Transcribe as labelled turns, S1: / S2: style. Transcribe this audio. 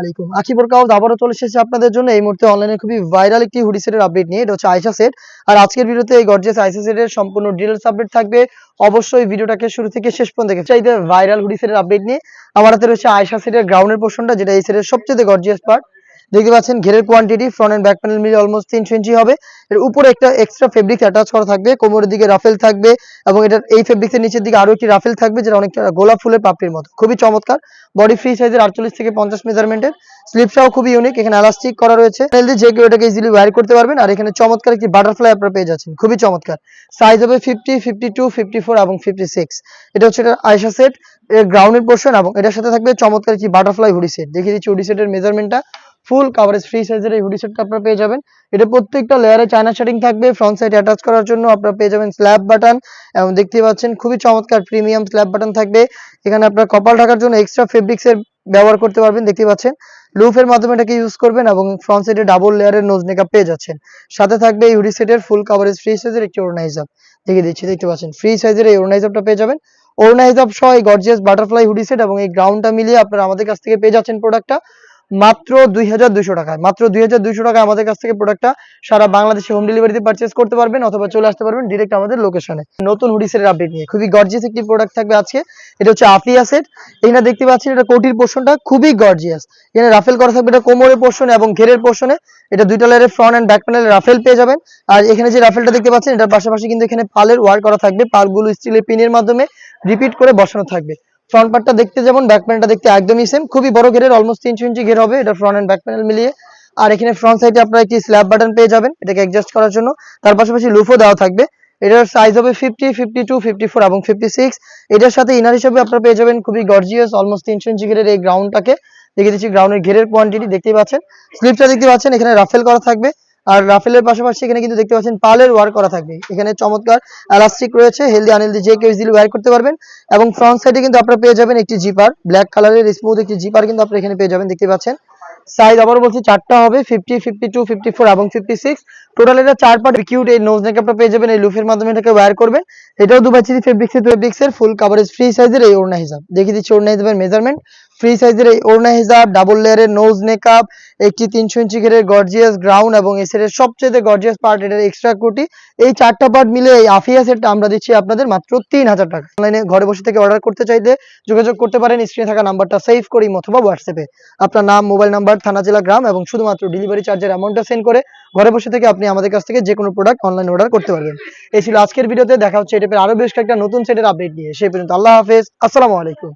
S1: আলাইকুম। আকিবর কাউজ আবারও চলে এসেছে আপনাদের জন্য। এই মুহূর্তে অনলাইনে খুবই ভাইরাল একটি হুডি সেটের আপডেট নিয়ে। এটা হচ্ছে আয়সা সেট আর আজকের ভিডিওতে এই গর্জিয়াস আয়সা সেটের সম্পূর্ণ ডিটেলস আপডেট থাকবে। অবশ্যই ভিডিওটাকে শুরু থেকে শেষ পর্যন্ত দেখে চাইতে ভাইরাল হুডি সেটের আপডেট নিয়ে। আমার হাতে রয়েছে আয়সা সেটের গ্রাউন্ডের পোর্শনটা যেটা এই সেটের সবচেয়ে গর্জিয়াস পার্ট দেখতে পাচ্ছেন, ঘেরের quantity front end back panel মিলে অলমোস্ট তিনশো ইঞ্চি হবে। এর উপরে একটা এক্সট্রা ফেব্রিক অ্যাটাচ করা থাকবে, কোমরের দিকে রাফেল থাকবে এবং এটার এই ফেব্রিক্সের নিচের দিকে আরও একটি রাফেল থাকবে যেটা অনেকটা গোলাপ ফুলের পাপড়ির মতো। খুবই চমৎকার। বডি ফ্রি সাইজের আটচল্লিশ থেকে পঞ্চাশ মেজারমেন্টের স্লিপটাও খুবই ইউনিক এখানে এলাস্টিক করা রয়েছে। যে কেউ এটাকে ইজিলি ওয়্যার করতে পারবেন। আর এখানে চমৎকার একটি বাটারফ্লাই আপনারা পেয়ে যাচ্ছেন। খুবই চমৎকার। সাইজ হবে fifty fifty two fifty four এবং ফিফটি সিক্স এটা হচ্ছে এটা আয়সা সেট এর গ্রাউন্ডের পোর্শন এবং এটার সাথে থাকবে চমৎকার একটি বাটারফ্লাই হুডি সেট দেখিয়ে দিচ্ছি হুডি সেটের মেজারমেন্টটা ফুল কাভারেজ ফ্রি সাইজের এই হুডি সেটটা আপনারা পেয়ে যাবেন। এটা প্রত্যেকটা লেয়ারে চায়না শার্টিং থাকবে ফ্রন্ট সাইড অ্যাটাচ করার জন্য আপনারা পেয়ে যাবেন স্ল্যাব বাটন এবং দেখতে পাচ্ছেন খুবই চমৎকার প্রিমিয়াম স্ল্যাব বাটন থাকবে। এখানে আপনারা কপাল ঢাকার জন্য এক্সট্রা ফেব্রিক্স এর ব্যবহার করতে পারবেন দেখতে পাচ্ছেন। লুফের মাধ্যমে এটাকে ইউজ করবেন এবং ফ্রন্ট সাইডে ডাবল লেয়ারের নোজ মেকআপ পেয়ে যাচ্ছেন। সাথে থাকবে এই হুডি সেটের ফুল কাভারেজ ফ্রি সাইজের একটি ওড়না দেখে দিচ্ছি, দেখতে পাচ্ছেন ফ্রি সাইজের এই হিসাবটা পেয়ে যাবেন। হিসাব সহ এই গর্জিয়াস বাটারফ্লাই হুডি সেট এবং এই গ্রাউন্ডটা মিলিয়ে আপনারা আমাদের কাছ থেকে পেয়ে যাচ্ছেন প্রোডাক্টটা মাত্র দুই হাজার দুইশো টাকায় মাত্র দুই হাজার দুইশো টাকায় আমাদের কাছ থেকে প্রোডাক্টটা সারা বাংলাদেশে হোম ডেলিভারিতে পারচেস করতে পারবেন অথবা চলে আসতে পারবেন ডিরেক্ট আমাদের লোকেশনে নতুন হুডি সেটের আপডেট নিয়ে। খুবই গর্জিয়াস একটি প্রোডাক্ট থাকবে আজকে। এটা হচ্ছে আফিয়া এখানে দেখতে পাচ্ছেন এটা কোটির পোর্শনটা খুবই গর্জিয়াস এখানে রাফেল করা থাকবে এটা কোমরের পোর্শনে এবং ঘেরের পোর্শনে এটা দুইটা লেয়ারের ফ্রন্ট এন্ড ব্যাক প্যানেলে রাফেল পেয়ে যাবেন। আর এখানে যে রাফেলটা দেখতে পাচ্ছেন, এটার পাশাপাশি কিন্তু এখানে পালের ওয়ার করা থাকবে। পালগুলো স্টিলের পিনের মাধ্যমে রিপিট করে বসানো থাকবে। ফ্রন্ট পার্টটা দেখতে যেমন ব্যাক প্যানেলটা দেখতে একদমই সেম খুবই বড় ঘেরের অলমোস্ট তিনশো ইঞ্চি ঘের হবে, এটা ফ্রন্ট এন্ড ব্যাক প্যানেল মিলিয়ে। আর এখানে ফ্রন্ট সাইডে আপনারা একটি স্ল্যাব বাটন পেয়ে যাবেন, এটাকে অ্যাডজাস্ট করার জন্য। তার পাশাপাশি লুফো দেওয়া থাকবে। এটার সাইজ হবে fifty fifty two fifty four এবং ফিফটি সিক্স এটার সাথে ইনার হিসেবে আপনারা পেয়ে যাবেন খুবই গর্জিয়াস অলমোস্ট তিনশো ইঞ্চি ঘেরের এই গ্রাউন্ডটাকে দেখে দিচ্ছি গ্রাউন্ডের ঘেরের কোয়ান্টিটি দেখতেই পাচ্ছেন। স্লিপটা দেখতে পাচ্ছেন, এখানে রাফেল করা থাকবে। আর রাফেলের পাশাপাশি এখানে কিন্তু দেখতে পাচ্ছেন পালের ওয়ার করা থাকবে। এখানে চমৎকার এলাস্টিক রয়েছে হেলদি আনহেলদি যে কেউ ইজিলি ওয়ার করতে পারবেন। এবং ফ্রন্ট সাইডে কিন্তু আপনারা পেয়ে যাবেন একটি জিপার ব্ল্যাক কালারের স্মুথ একটি জিপার কিন্তু আপনারা এখানে পেয়ে যাবেন, দেখতে পাচ্ছেন। সাইজ আবার বলছি, চারটা হবে fifty fifty two fifty four এবং ফিফটি সিক্স টোটাল এটা চার পার্ট কিউট এই নোজ নেকআপটা পেয়ে যাবেন, এই লুফের মাধ্যমে এটাকে ওয়্যার করবেন। এটাও দুবাই চিরি ফেব্রিক্সের ফেব্রিক্সের ফুল কাভারেজ ফ্রি সাইজের এই ওড়না হিসাব দেখিয়ে দিচ্ছি ওড়না হিসাবের মেজারমেন্ট ফ্রি সাইজের এই ওড়না হিসাব ডাবল লেয়ারের নোজ মেকআপ একটি তিনশো ইঞ্চি ঘেরের গর্জিয়াস গ্রাউন্ড এবং এই সেটের সবচেয়ে গর্জিয়াস পার্ট এটার এক্সট্রা কোটি এই চারটা পার্ট মিলে এই আফিয়া সেটটা আমরা দিচ্ছি আপনাদের মাত্র তিন হাজার টাকা। অনলাইনে ঘরে বসে থেকে অর্ডার করতে চাইলে যোগাযোগ করতে পারেন স্ক্রিনে থাকা নাম্বারটা সেভ করি অথবা হোয়াটসঅ্যাপে আপনার নাম মোবাইল নাম্বার থানা জেলা গ্রাম এবং শুধুমাত্র ডেলিভারি চার্জের অ্যামাউন্টটা সেন্ড করে ঘরে বসে থেকে আপনি আমাদের কাছ থেকে যে কোনো প্রোডাক্ট অনলাইন অর্ডার করতে পারবেন। এই ছিল আজকের ভিডিওতে, দেখা হচ্ছে এটা আরও বেশ কয়েকটা নতুন সেটের আপডেট নিয়ে। সেই পর্যন্ত আল্লাহ হাফেজ। আসসালামু আলাইকুম।